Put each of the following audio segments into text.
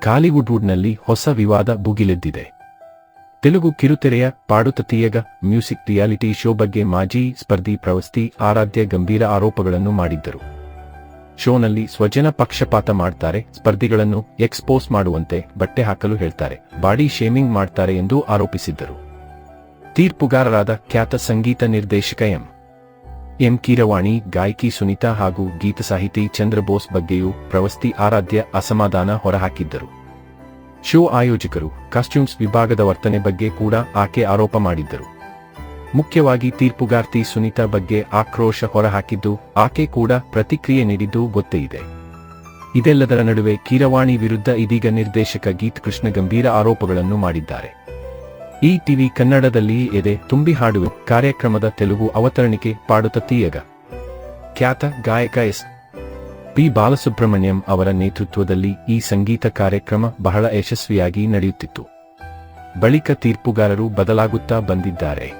ಕಾಲಿವುಡ್ವುಡ್ನಲ್ಲಿ ಹೊಸ ವಿವಾದ ಭುಗಿಲೆದ್ದಿದೆ. ತೆಲುಗು ಕಿರುತೆರೆಯ ಪಾಡುತತೀಯಗ ಮ್ಯೂಸಿಕ್ ರಿಯಾಲಿಟಿ ಶೋ ಬಗ್ಗೆ ಮಾಜಿ ಸ್ಪರ್ಧಿ ಪ್ರವಸ್ತಿ ಆರಾಧ್ಯ ಗಂಭೀರ ಆರೋಪಗಳನ್ನು ಮಾಡಿದ್ದರು. ಶೋನಲ್ಲಿ ಸ್ವಜನ ಪಕ್ಷಪಾತ ಮಾಡ್ತಾರೆ, ಸ್ಪರ್ಧಿಗಳನ್ನು ಎಕ್ಸ್ಪೋಸ್ ಮಾಡುವಂತೆ ಬಟ್ಟೆ ಹಾಕಲು ಹೇಳ್ತಾರೆ, ಬಾಡಿ ಶೇಮಿಂಗ್ ಮಾಡ್ತಾರೆ ಎಂದು ಆರೋಪಿಸಿದ್ದರು. ತೀರ್ಪುಗಾರರಾದ ಖ್ಯಾತ ಸಂಗೀತ ನಿರ್ದೇಶಕ ಎಂ. ಎಂ ಕೀರವಾಣಿ, ಗಾಯಕಿ ಸುನೀತಾ ಹಾಗೂ ಗೀತ ಸಾಹಿತಿ ಚಂದ್ರಬೋಸ್ ಬಗ್ಗೆಯೂ ಪ್ರವಸ್ತಿ ಆರಾಧ್ಯ ಅಸಮಾಧಾನ ಹೊರಹಾಕಿದ್ದರು. ಶೋ ಆಯೋಜಕರು, ಕಾಸ್ಟ್ಯೂಮ್ಸ್ ವಿಭಾಗದ ವರ್ತನೆ ಬಗ್ಗೆ ಕೂಡ ಆಕೆ ಆರೋಪ ಮಾಡಿದ್ದರು. ಮುಖ್ಯವಾಗಿ ತೀರ್ಪುಗಾರ್ತಿ ಸುನೀತಾ ಬಗ್ಗೆ ಆಕ್ರೋಶ ಹೊರಹಾಕಿದ್ದು, ಆಕೆ ಕೂಡ ಪ್ರತಿಕ್ರಿಯೆ ನೀಡಿದ್ದು ಗೊತ್ತೇ ಇದೆ. ಇದೆಲ್ಲದರ ನಡುವೆ ಕೀರವಾಣಿ ವಿರುದ್ಧ ಇದೀಗ ನಿರ್ದೇಶಕ ಗೀತ್ ಕೃಷ್ಣ ಗಂಭೀರ ಆರೋಪಗಳನ್ನು ಮಾಡಿದ್ದಾರೆ. ಈ ಟಿವಿ ಕನ್ನಡದಲ್ಲಿ ಎದೆ ತುಂಬಿ ಹಾಡುವೆ ಕಾರ್ಯಕ್ರಮದ ತೆಲುಗು ಅವತರಣಿಕೆ ಪಾಡುತ್ತ ತೀಯಗ. ಖ್ಯಾತ ಗಾಯಕ ಎಸ್. ಪಿ. ಬಾಲಸುಬ್ರಹ್ಮಣ್ಯಂ ಅವರ ನೇತೃತ್ವದಲ್ಲಿ ಈ ಸಂಗೀತ ಕಾರ್ಯಕ್ರಮ ಬಹಳ ಯಶಸ್ವಿಯಾಗಿ ನಡೆಯುತ್ತಿತ್ತು. ಬಳಿಕ ತೀರ್ಪುಗಾರರು ಬದಲಾಗುತ್ತಾ ಬಂದಿದ್ದಾರೆ.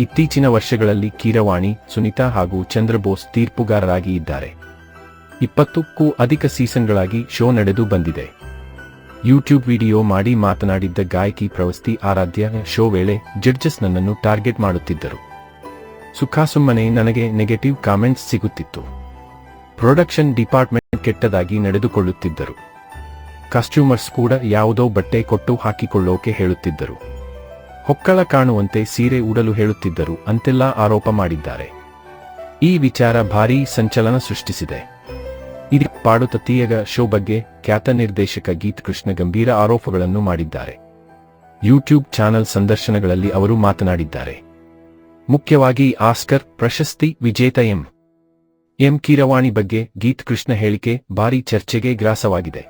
ಇತ್ತೀಚಿನ ವರ್ಷಗಳಲ್ಲಿ ಕೀರವಾಣಿ, ಸುನಿತಾ ಹಾಗೂ ಚಂದ್ರಬೋಸ್ ತೀರ್ಪುಗಾರರಾಗಿ ಇದ್ದಾರೆ. ಇಪ್ಪತ್ತಕ್ಕೂ ಅಧಿಕ ಸೀಸನ್ಗಳಾಗಿ ಶೋ ನಡೆದು ಬಂದಿದೆ. ಯೂಟ್ಯೂಬ್ ವಿಡಿಯೋ ಮಾಡಿ ಮಾತನಾಡಿದ್ದ ಗಾಯಕಿ ಪ್ರವಸ್ತಿ ಆರಾಧ್ಯ ಶೋ ವೇಳೆ ಜಡ್ಜಸ್ ನನ್ನನ್ನು ಟಾರ್ಗೆಟ್ ಮಾಡುತ್ತಿದ್ದರು. ಸುಖಾಸುಮ್ಮನೆ ನನಗೆ ನೆಗೆಟಿವ್ ಕಾಮೆಂಟ್ಸ್ ಸಿಗುತ್ತಿತ್ತು. ಪ್ರೊಡಕ್ಷನ್ ಡಿಪಾರ್ಟ್ಮೆಂಟ್ ಕೆಟ್ಟದಾಗಿ ನಡೆದುಕೊಳ್ಳುತ್ತಿದ್ದರು. ಕಸ್ಟ್ಯೂಮರ್ಸ್ ಕೂಡ ಯಾವುದೋ ಬಟ್ಟೆ ಕೊಟ್ಟು ಹಾಕಿಕೊಳ್ಳೋಕೆ ಹೇಳುತ್ತಿದ್ದರು. ಹೊಕ್ಕಳ ಕಾಣುವಂತೆ ಸೀರೆ ಉಡಲು ಹೇಳುತ್ತಿದ್ದರು ಅಂತೆಲ್ಲ ಆರೋಪ ಮಾಡಿದ್ದಾರೆ. ಈ ವಿಚಾರ ಭಾರೀ ಸಂಚಲನ ಸೃಷ್ಟಿಸಿದೆ. ಪಾಡುತ್ತ ತೀಯಗ ಶೋ ಬಗ್ಗೆ ಖ್ಯಾತ ನಿರ್ದೇಶಕ ಗೀತ್ ಕೃಷ್ಣ ಗಂಭೀರ ಆರೋಪಗಳನ್ನು ಮಾಡಿದ್ದಾರೆ. ಯೂಟ್ಯೂಬ್ ಚಾನೆಲ್ ಸಂದರ್ಶನಗಳಲ್ಲಿ ಅವರು ಮಾತನಾಡಿದ್ದಾರೆ. ಮುಖ್ಯವಾಗಿ ಆಸ್ಕರ್, ಪ್ರಶಸ್ತಿ ವಿಜೇತ ಎಂ. ಎಂ ಕೀರವಾಣಿ ಬಗ್ಗೆ ಗೀತ್ ಕೃಷ್ಣ ಹೇಳಿಕೆ ಭಾರೀ ಚರ್ಚೆಗೆ ಗ್ರಾಸವಾಗಿದೆ.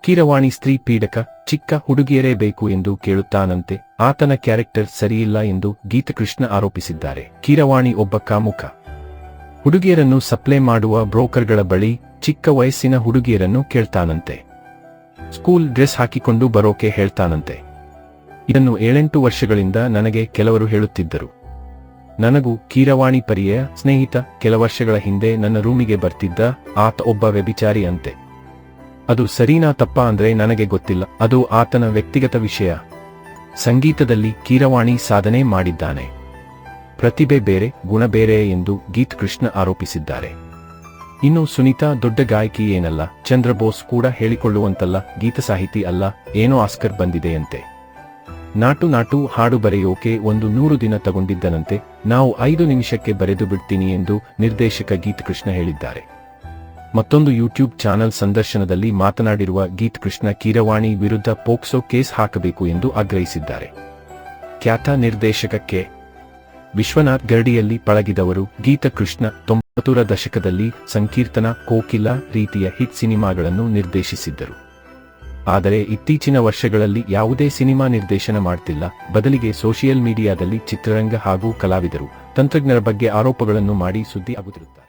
ಕೀರವಾಣಿ ಸ್ತ್ರೀ ಪೀಡಕ, ಚಿಕ್ಕ ಹುಡುಗಿಯರೇ ಬೇಕು ಎಂದು ಕೇಳುತ್ತಾನಂತೆ, ಆತನ ಕ್ಯಾರೆಕ್ಟರ್ ಸರಿಯಿಲ್ಲ ಎಂದು ಗೀತ ಕೃಷ್ಣ ಆರೋಪಿಸಿದ್ದಾರೆ. ಕೀರವಾಣಿ ಒಬ್ಬ ಕಾಮುಕ. ಹುಡುಗಿಯರನ್ನು ಸಪ್ಲೈ ಮಾಡುವ ಬ್ರೋಕರ್ಗಳ ಬಳಿ ಚಿಕ್ಕ ವಯಸ್ಸಿನ ಹುಡುಗಿಯರನ್ನು ಕೇಳ್ತಾನಂತೆ. ಸ್ಕೂಲ್ ಡ್ರೆಸ್ ಹಾಕಿಕೊಂಡು ಬರೋಕೆ ಹೇಳ್ತಾನಂತೆ. ಇದನ್ನು ಏಳೆಂಟು ವರ್ಷಗಳಿಂದ ನನಗೆ ಕೆಲವರು ಹೇಳುತ್ತಿದ್ದರು. ನನಗೂ ಕೀರವಾಣಿ ಪರಿಯ ಸ್ನೇಹಿತ ಕೆಲ ವರ್ಷಗಳ ಹಿಂದೆ ನನ್ನ ರೂಮಿಗೆ ಬರ್ತಿದ್ದ ಆತ ಒಬ್ಬ ವ್ಯಭಿಚಾರಿ ಅಂತೆ ಅದು ಸರಿನಾ ತಪ್ಪ ಅಂದ್ರೆ ನನಗೆ ಗೊತ್ತಿಲ್ಲ, ಅದು ಆತನ ವ್ಯಕ್ತಿಗತ ವಿಷಯ. ಸಂಗೀತದಲ್ಲಿ ಕೀರವಾಣಿ ಸಾಧನೆ ಮಾಡಿದ್ದಾನೆ. ಪ್ರತಿಭೆ ಬೇರೆ, ಗುಣ ಬೇರೆ ಎಂದು ಗೀತ್ ಕೃಷ್ಣ ಆರೋಪಿಸಿದ್ದಾರೆ. ಇನ್ನು ಸುನೀತಾ ದೊಡ್ಡ ಗಾಯಕಿ ಏನಲ್ಲ, ಚಂದ್ರಬೋಸ್ ಕೂಡ ಹೇಳಿಕೊಳ್ಳುವಂತಲ್ಲ, ಗೀತ ಸಾಹಿತಿ ಅಲ್ಲ, ಏನೋ ಆಸ್ಕರ್ ಬಂದಿದೆಯಂತೆ ನಾಟು ನಾಟು ಹಾಡು ಬರೆಯೋಕೆ ಒಂದು ನೂರು ದಿನ ತಗೊಂಡಿದ್ದನಂತೆ, ನಾವು ಐದು ನಿಮಿಷಕ್ಕೆ ಬರೆದು ಬಿಡ್ತೀನಿ ಎಂದು ನಿರ್ದೇಶಕ ಗೀತ್ ಕೃಷ್ಣ ಹೇಳಿದ್ದಾರೆ. ಮತ್ತೊಂದು ಯೂಟ್ಯೂಬ್ ಚಾನೆಲ್ ಸಂದರ್ಶನದಲ್ಲಿ ಮಾತನಾಡಿರುವ ಗೀತ್ ಕೃಷ್ಣ ಕೀರವಾಣಿ ವಿರುದ್ಧ ಪೋಕ್ಸೋ ಕೇಸ್ ಹಾಕಬೇಕು ಎಂದು ಆಗ್ರಹಿಸಿದ್ದಾರೆ. ಖ್ಯಾತ ನಿರ್ದೇಶಕಕ್ಕೆ ವಿಶ್ವನಾಥ್ ಗರಡಿಯಲ್ಲಿ ಪಳಗಿದವರು ಗೀತ ತೊಂಬತ್ತರ ದಶಕದಲ್ಲಿ ಸಂಕೀರ್ತನ, ಕೋಕಿಲ ರೀತಿಯ ಹಿಟ್ ಸಿನಿಮಾಗಳನ್ನು ನಿರ್ದೇಶಿಸಿದ್ದರು. ಆದರೆ ಇತ್ತೀಚಿನ ವರ್ಷಗಳಲ್ಲಿ ಯಾವುದೇ ಸಿನಿಮಾ ನಿರ್ದೇಶನ ಮಾಡ್ತಿಲ್ಲ. ಬದಲಿಗೆ ಸೋಷಿಯಲ್ ಮೀಡಿಯಾದಲ್ಲಿ ಚಿತ್ರರಂಗ ಹಾಗೂ ಕಲಾವಿದರು, ತಂತ್ರಜ್ಞರ ಬಗ್ಗೆ ಆರೋಪಗಳನ್ನು ಮಾಡಿ ಸುದ್ದಿ ಆಗುತ್ತಿರುತ್ತಾರೆ.